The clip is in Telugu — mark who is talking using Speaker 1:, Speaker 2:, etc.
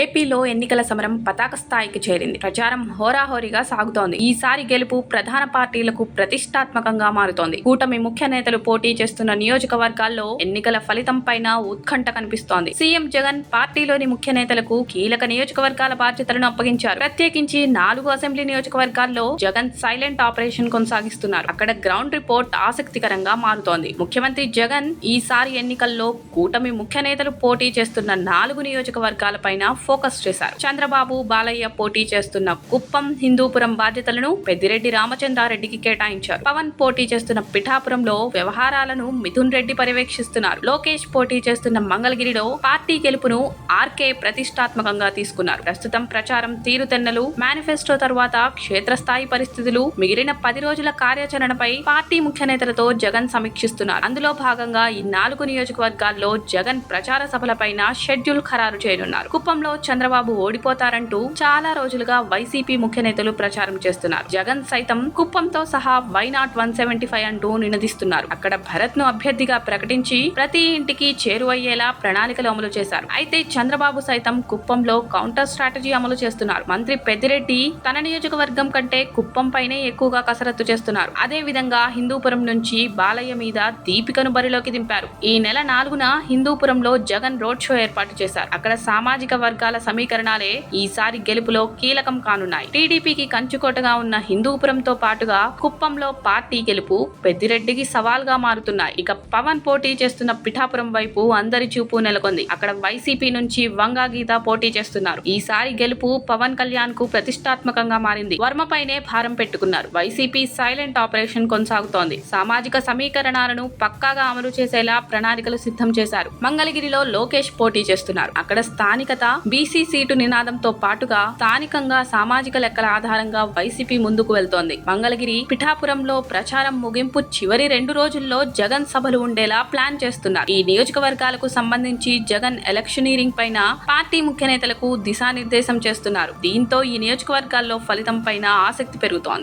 Speaker 1: ఏపీలో ఎన్నికల సమరం పతాక స్థాయికి చేరింది. ప్రచారం హోరాహోరీగా సాగుతోంది. ఈసారి గెలుపు ప్రధాన పార్టీలకు ప్రతిష్టాత్మకంగా మారుతోంది. కూటమి ముఖ్య నేతలు పోటీ చేస్తున్న నియోజకవర్గాల్లో ఎన్నికల ఫలితం పైన ఉత్కంఠ కనిపిస్తోంది. సీఎం జగన్ పార్టీలోని ముఖ్య నేతలకు కీలక నియోజకవర్గాల బాధ్యతలను అప్పగించారు. ప్రత్యేకించి నాలుగు అసెంబ్లీ నియోజకవర్గాల్లో జగన్ సైలెంట్ ఆపరేషన్ కొనసాగిస్తున్నారు. అక్కడ గ్రౌండ్ రిపోర్ట్ ఆసక్తికరంగా మారుతోంది. ముఖ్యమంత్రి జగన్ ఈసారి ఎన్నికల్లో కూటమి ముఖ్య నేతలు పోటీ చేస్తున్న నాలుగు నియోజకవర్గాలపైన ఫోకస్ చేశారు. చంద్రబాబు బాలయ్య పోటీ చేస్తున్న కుప్పం హిందూపురం బాధ్యతలను పెద్దిరెడ్డి రామచంద్రారెడ్డికి కేటాయించారు. పవన్ పోటీ చేస్తున్న పిఠాపురంలో వ్యవహారాలను మిథున్ రెడ్డి పర్యవేక్షిస్తున్నారు. లోకేష్ పోటీ చేస్తున్న మంగళగిరిలో పార్టీ గెలుపును ఆర్కే ప్రతిష్టాత్మకంగా తీసుకున్నారు. ప్రస్తుతం ప్రచారం తీరుతెన్నలు మేనిఫెస్టో తర్వాత క్షేత్రస్థాయి పరిస్థితులు మిగిలిన పది రోజుల కార్యాచరణపై పార్టీ ముఖ్య నేతలతో జగన్ సమీక్షిస్తున్నారు. అందులో భాగంగా ఈ నాలుగు నియోజకవర్గాల్లో జగన్ ప్రచార సభలపైన షెడ్యూల్ ఖరారు చేయనున్నారు. కుప్పంలో చంద్రబాబు ఓడిపోతారంటూ చాలా రోజులుగా వైసీపీ ముఖ్య నేతలు ప్రచారం చేస్తున్నారు. జగన్ సైతం కుప్పంతో సహా why not one seventy five అంటూ నినదిస్తున్నారు. అక్కడ భరత్ను అభ్యర్థిగా ప్రకటించి ప్రతి ఇంటికి చేరువయ్యేలా ప్రణాళికలు అమలు చేశారు. అయితే చంద్రబాబు సైతం కుప్పంలో కౌంటర్ స్ట్రాటజీ అమలు చేస్తున్నారు. మంత్రి పెద్దిరెడ్డి తన నియోజకవర్గం కంటే కుప్పం పైనే ఎక్కువగా కసరత్తు చేస్తున్నారు. అదే విధంగా హిందూపురం నుంచి బాలయ్య మీద దీపికను బరిలోకి దింపారు. ఈ నెల నాలుగున హిందూపురంలో జగన్ రోడ్ షో ఏర్పాటు చేశారు. అక్కడ సామాజిక వర్గాల సమీకరణాలే ఈసారి గెలుపులో కీలకం కానున్నాయి. టీడీపీకి కంచుకోటగా ఉన్న హిందూపురంతో పాటుగా కుప్పంలో పార్టీ గెలుపు పెద్దిరెడ్డికి సవాల్గా మారుతున్నాయి. ఇక పవన్ పోటీ చేస్తున్న పిఠాపురం వైపు అందరి చూపు నెలకొంది. అక్కడ వైసీపీ నుంచి వంగా గీత పోటీ చేస్తున్నారు. ఈసారి గెలుపు పవన్ కళ్యాణ్కు ప్రతిష్టాత్మకంగా మారింది. వర్మపైనే భారం పెట్టుకున్నారు. వైసీపీ సైలెంట్ ఆపరేషన్ కొనసాగుతోంది. సామాజిక సమీకరణాలను పక్కాగా అమలు చేసేలా ప్రణాళికలు సిద్ధం చేశారు. మంగళగిరిలో లోకేష్ పోటీ చేస్తున్నారు. అక్కడ స్థానికత బీసీ సీటు నినాదంతో పాటుగా స్థానికంగా సామాజిక లెక్కల ఆధారంగా వైసీపీ ముందుకు వెళ్తోంది. మంగళగిరి పిఠాపురంలో ప్రచారం ముగింపు చివరి రెండు రోజుల్లో జగన్ సభలు ఉండేలా ప్లాన్ చేస్తున్నారు. ఈ నియోజకవర్గాలకు సంబంధించి జగన్ ఎలక్షనీరింగ్ పైన పార్టీ ముఖ్య నేతలకు దిశానిర్దేశం చేస్తున్నారు. దీంతో ఈ నియోజకవర్గాల్లో ఫలితం పైన ఆసక్తి పెరుగుతోంది.